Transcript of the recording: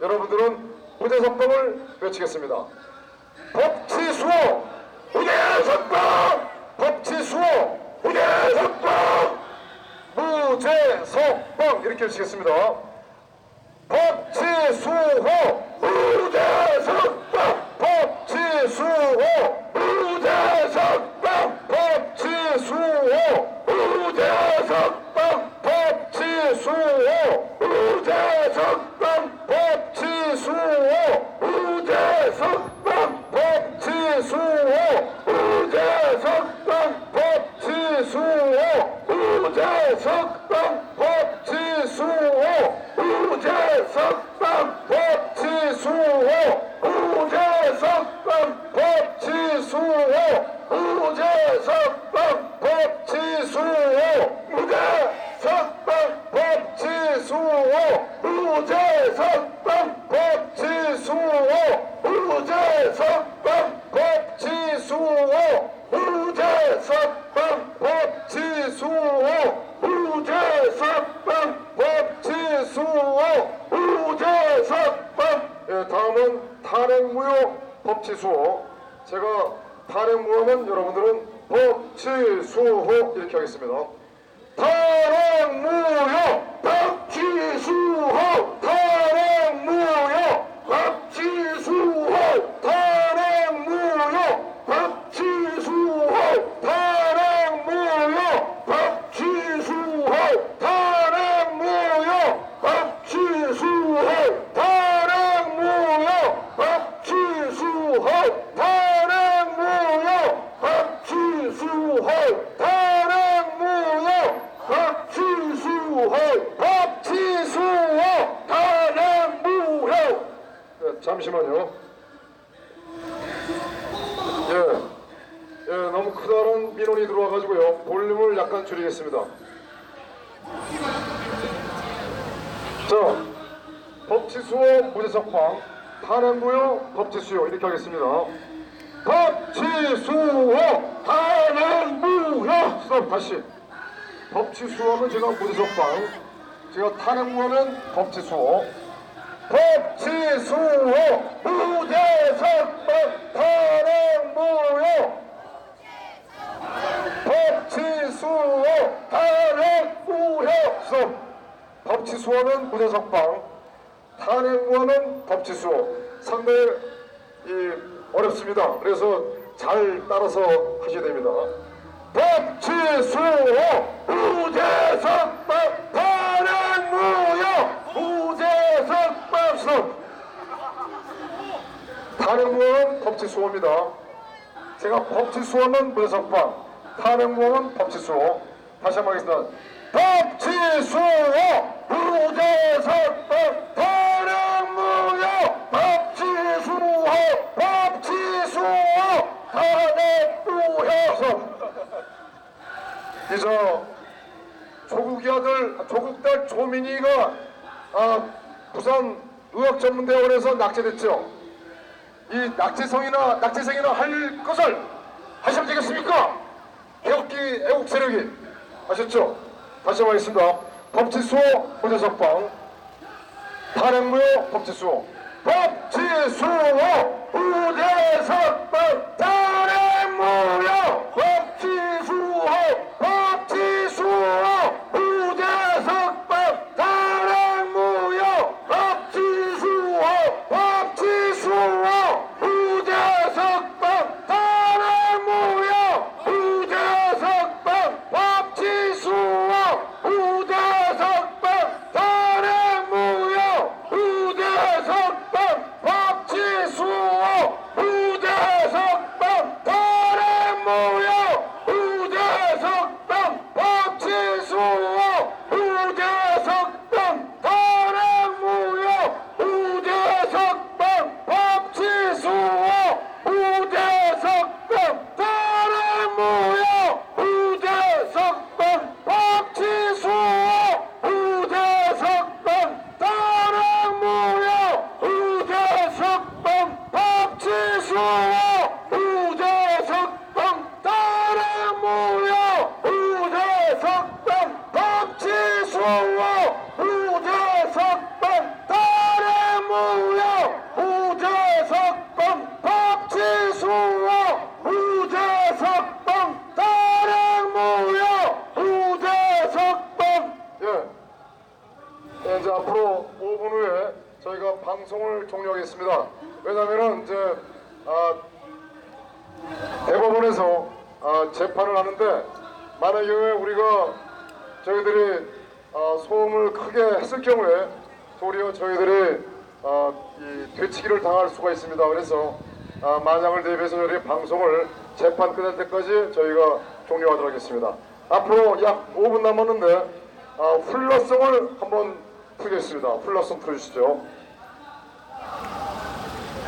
여러분들은 무대석방을 외치겠습니다. 법치수호 무대석방 법치수호 무대석방 무제석방 이렇게 외치겠습니다. 법치수호 무대석방 법 Yesu 무대석방 예, 제가 탄핵무효면 여러분들은 법치수호 이렇게 하겠습니다. 탄핵무효 법치수호 탄핵무효 법치수호 탄핵무효 법치수호 탄핵무효 법치수호 탄핵무효 법치수호 탄핵무효 법치수호 탄핵무효 법치수호 탄핵무효 법치수호 법치수호 탄핵무효 네, 잠시만요. 예, 예 너무 크다는 민원이 들어와가지고요. 볼륨을 약간 줄이겠습니다. 자 법치수호 무죄석방 탄핵무효 법치수호 이렇게 하겠습니다. 법치수호 탄핵무효! 스톱 다시. 법치수호하면 제가 무죄석방 제가 탄핵무효면 법치수호. 법치수호 무죄석방 탄핵무효! 법치수호 탄핵무효! 스톱 법치수호는 무죄석방 탄핵무효는 법치수호 상당히 이, 어렵습니다. 그래서 잘 따라서 하셔야 됩니다. 법치수호 무죄석방 탄핵무효 무죄석방 수업 탄핵무효는 법치수호입니다. 제가 법치수호는 무죄석방 탄핵무효는 법치수호 다시 한번 하겠습니다. 법치수호 무죄석방 탄핵무효 법치수호 법치수호 탄핵무효 이저 조국이 아들 조국 딸 조민이가 아, 부산 의학전문대원에서 낙제됐죠. 이 낙제성이나 낙제생이나 할 것을 하시면 되겠습니까? 애국기 애국 세력이 아셨죠? 다시 한번 하겠습니다. 법치수호 무죄석방 탄핵무효 법치수호 법치수호 무죄석방 탄핵무효 법치수호 법치수호 무죄석방 탄핵무효 법치수호 법치수호 무죄석방 탄핵무효 무죄석방 법치수호 무죄석방 탄핵무효 무죄석방 법치수호 무죄석방 탄핵무효 무죄석방 법치수호 무죄석방 탄핵무효 무죄석방 법치수호 무죄석방 탄핵무효 무죄석방 법치수호 무죄석방 탄핵무효 무죄석방 때문에 예, 이제 앞으로 5분 후에 저희가 방송을 종료하겠습니다. 왜냐하면 이제 아, 대법원에서 아, 재판을 하는데 만약에 우리가 저희들이 아, 소음을 크게 했을 경우에 도리어 저희들이 아, 이 되치기를 당할 수가 있습니다. 그래서 아, 만약을 대비해서 저희 방송을 재판 끝날 때까지 저희가 종료하도록 하겠습니다. 앞으로 약 5분 남았는데 아, 훌러성을 한번 풀겠습니다. 훌러성 풀어주시죠.